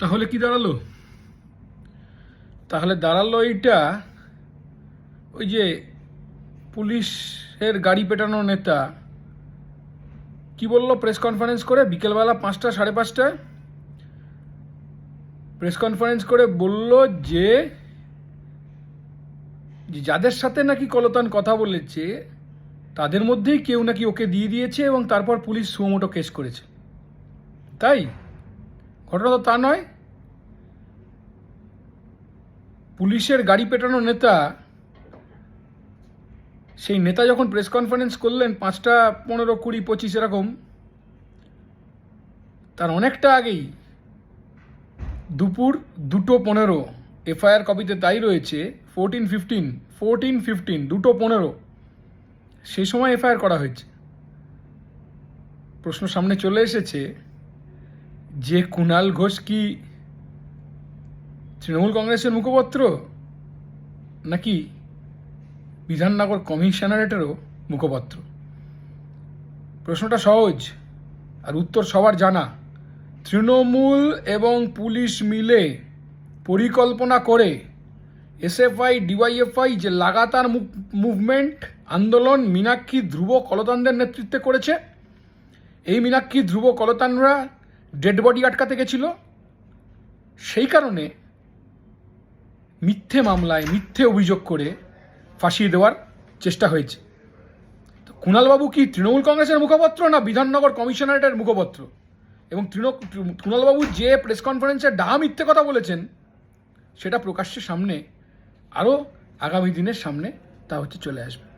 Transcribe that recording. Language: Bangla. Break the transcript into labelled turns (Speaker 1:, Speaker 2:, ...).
Speaker 1: তাহলে কি দাঁড়াল? তাহলে দাঁড়াল এইটা, ওই যে পুলিশের গাড়ি পেটানো নেতা, কি বলল প্রেস কনফারেন্স করে? বিকেলবেলা পাঁচটা, সাড়ে পাঁচটায়? প্রেস কনফারেন্স করে বলল যে যাদের সাথে নাকি কলতান কথা বলেছে, তাদের মধ্যেই কেউ নাকি ওকে দিয়ে দিয়েছে এবং তারপর পুলিশ সুমোটো কেস করেছে। তাই? ঘটনা তো তা নয়। পুলিশের গাড়ি পেটানো নেতা, সেই নেতা যখন প্রেস কনফারেন্স করলেন, পাঁচটা পনেরো কুড়ি পঁচিশ এরকম, তার অনেকটা আগেই দুপুর দুটো পনেরো, এফআইআর কপিতে তাই রয়েছে ফোরটিন ফিফটিন ফোরটিন ফিফটিন দুটো পনেরো, সেই সময় এফআইআর করা হয়েছে। প্রশ্ন সামনে চলে এসেছে যে কুণাল ঘোষ কি তৃণমূল কংগ্রেসের মুখপত্র? নাকি বিধাননগর কমিশনারেটেরও মুখপত্র? প্রশ্নটা সহজ আর উত্তর সবার জানা। তৃণমূল এবং পুলিশ মিলে পরিকল্পনা করে এসএফআই, ডিওয়াইএফআই যে লাগাতার মুভমেন্ট, আন্দোলন মীনাক্ষী ধ্রুব কলতানদের নেতৃত্বে করেছে। এই মীনাক্ষী ধ্রুব কলতানরা ডেড বডি আটকাতে গেছিল। সেই কারণে মিথ্যে মামলায় মিথ্যে অভিযোগ করে ফাঁসিয়ে দেওয়ার চেষ্টা হয়েছে। তো কুণালবাবু কি তৃণমূল কংগ্রেসের মুখপত্র না বিধাননগর কমিশনারেটের মুখপত্র? এবং তৃণ কুণালবাবু যে প্রেস কনফারেন্সে ডাহা মিথ্যে কথা বলেছেন, সেটা প্রকাশ্যের সামনে, আরও আগামী দিনের সামনে তা হচ্ছে চলে আসবে।